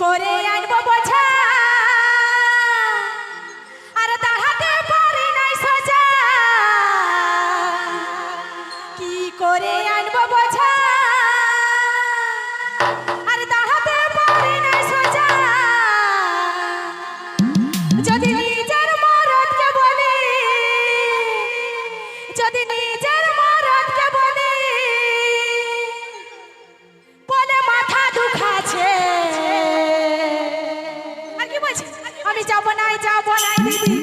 করে আনব বোঝা I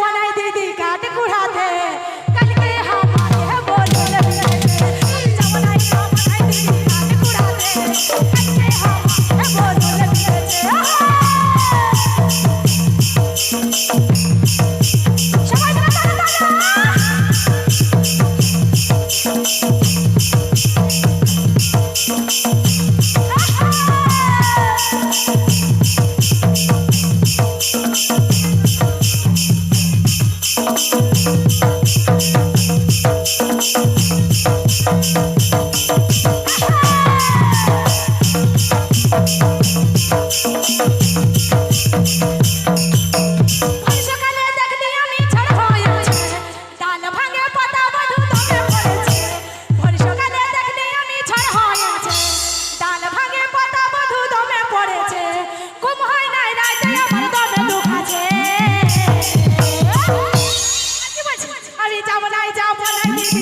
बनाई दीदी काट कुढ़ाते যাব নাই যাব নাই